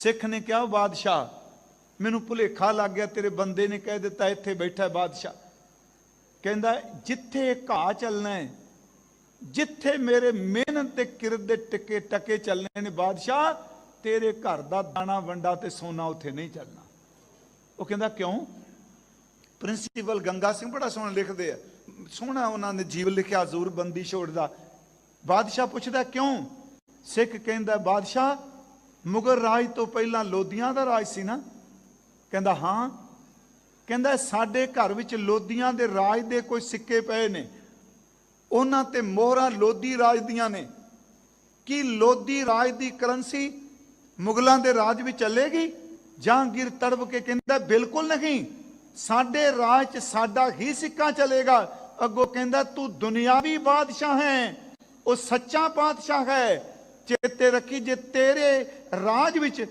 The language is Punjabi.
ਸਿੱਖ ਨੇ ਕਿਹਾ, ਬਾਦਸ਼ਾਹ, ਮੈਨੂੰ ਭੁਲੇਖਾ ਲੱਗ ਗਿਆ, ਤੇਰੇ ਬੰਦੇ ਨੇ ਕਹਿ ਦਿੱਤਾ, ਇੱਥੇ ਬੈਠਾ ਬਾਦਸ਼ਾਹ। ਕਹਿੰਦਾ, ਜਿੱਥੇ ਘਾਹ ਚੱਲਣਾ ਹੈ, ਜਿੱਥੇ ਮੇਰੇ ਮਿਹਨਤ ਤੇ ਕਿਰਤ ਦੇ ਟਿੱਕੇ ਟਕੇ ਚੱਲਣੇ ਨੇ, ਬਾਦਸ਼ਾਹ, ਤੇਰੇ ਘਰ ਦਾ ਦਾਣਾ, ਵੰਡਾ ਤੇ ਸੋਨਾ ਉੱਥੇ ਨਹੀਂ ਚੱਲਣਾ। ਉਹ ਕਹਿੰਦਾ, ਕਿਉਂ? ਪ੍ਰਿੰਸੀਪਲ ਗੰਗਾ ਸਿੰਘ ਬੜਾ ਸੋਹਣਾ ਲਿਖਦੇ ਆ। ਸੋਹਣਾ ਉਹਨਾਂ ਨੇ ਜੀਵ ਲਿਖਿਆ ਜ਼ੂਰ ਬੰਦੀ ਛੋੜ ਦਾ। ਬਾਦਸ਼ਾਹ ਪੁੱਛਦਾ, ਕਿਉਂ? ਸਿੱਖ ਕਹਿੰਦਾ, ਬਾਦਸ਼ਾਹ ਮੁਗਲ ਰਾਜ ਤੋਂ ਪਹਿਲਾਂ ਲੋਧੀਆਂ ਦਾ ਰਾਜ ਸੀ ਨਾ। ਕਹਿੰਦਾ, ਹਾਂ। ਕਹਿੰਦਾ, ਸਾਡੇ ਘਰ ਵਿੱਚ ਲੋਧੀਆਂ ਦੇ ਰਾਜ ਦੇ ਕੋਈ ਸਿੱਕੇ ਪਏ ਨੇ। ਉਹਨਾਂ ਤੇ ਮੋਹਰਾਂ ਲੋਧੀ ਰਾਜ ਦੀਆਂ ਨੇ। ਕੀ ਲੋਧੀ ਰਾਜ ਦੀ ਕਰੰਸੀ ਮੁਗਲਾਂ ਦੇ ਰਾਜ ਵਿੱਚ ਚੱਲੇਗੀ? ਜਹਾਂਗੀਰ ਤੜਪ ਕੇ ਕਹਿੰਦਾ, ਬਿਲਕੁਲ ਨਹੀਂ। ਸਾਡੇ ਰਾਜ 'ਚ ਸਾਡਾ ਹੀ ਸਿੱਕਾ ਚੱਲੇਗਾ। ਅੱਗੋਂ ਕਹਿੰਦਾ, ਤੂੰ ਦੁਨਿਆਵੀ ਬਾਦਸ਼ਾਹ ਹੈ। ਉਹ ਸੱਚਾ ਬਾਦਸ਼ਾਹ ਹੈ। ਚੇਤੇ ਰੱਖੀ ਜੇ ਤੇਰੇ ਰਾਜ ਵਿੱਚ